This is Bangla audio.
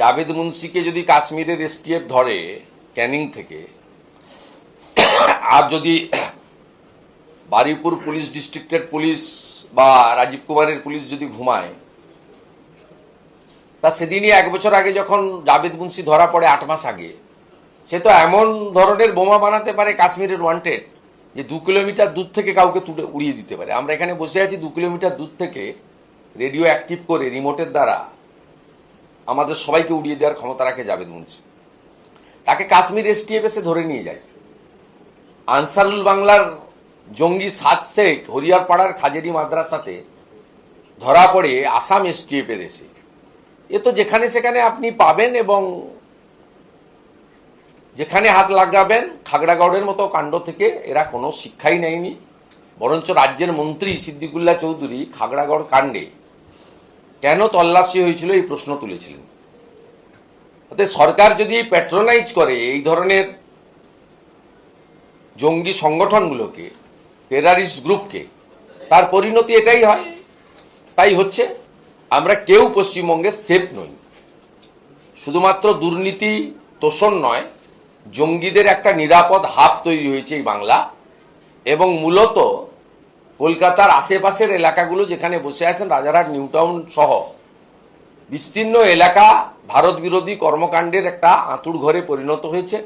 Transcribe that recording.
জাভেদ মুন্সিকে যদি কাশ্মীরের এসটিএফ ধরে ক্যানিং থেকে, আর যদি বারুইপুর পুলিশ ডিস্ট্রিক্টের পুলিশ বা রাজীব কুমারের পুলিশ যদি ঘুমায়, তা সেদিনই এক বছর আগে যখন জাভেদ মুন্সি ধরা পড়ে আট মাস আগে, সে তো এমন ধরনের বোমা বানাতে পারে কাশ্মীরের ওয়ান্টেড যে দু কিলোমিটার দূর থেকে কাউকে তুলে উড়িয়ে দিতে পারে। আমরা এখানে বসে আছি দু কিলোমিটার দূর থেকে রেডিও অ্যাক্টিভ করে, রিমোটের দ্বারা। আমাদের সবাইকে উড়িয়ে দেওয়ার ক্ষমতা রাখে জাভেদ মুন্সি। তাকে কাশ্মীর এসটিএফ এসে ধরে নিয়ে যায়। আনসারুল বাংলার জঙ্গি সাত শেখ হরিয়ারপাড়ার খাজেরি মাদ্রাসাতে ধরা পড়ে আসাম এসটিএফ এর এসে। এ তো যেখানে সেখানে আপনি পাবেন এবং যেখানে হাত লাগাবেন, খাগড়াগড়ের মতো কাণ্ড থেকে এরা কোনো শিক্ষাই নেয়নি। বরঞ্চ রাজ্যের মন্ত্রী সিদ্দিকুল্লাহ চৌধুরী খাগড়াগড় কাণ্ডে কেন তল্লাশি হয়েছিল এই প্রশ্ন তুলেছিলেন? সরকার যদি প্যাট্রোনাইজ করে, এই ধরনের জঙ্গি সংগঠনগুলোকে টেরারিস্ট গ্রুপকে তার পরিণতি এটাই হয়। তাই হচ্ছে, আমরা কেউ পশ্চিমবঙ্গে সেফ নই। শুধুমাত্র দুর্নীতি তোষণ নয়, জঙ্গিদের একটা নিরাপদ হাব তৈরি হয়েছে এই বাংলা, এবং মূলত কলকাতার আশেপাশের এলাকাগুলো যেখানে বসে আছেন রাজারহাট, নিউটাউন সহ। বিস্তীর্ণ এলাকা ভারত বিরোধী কর্মকাণ্ডের একটা আঁতুড় ঘরে পরিণত হয়েছে।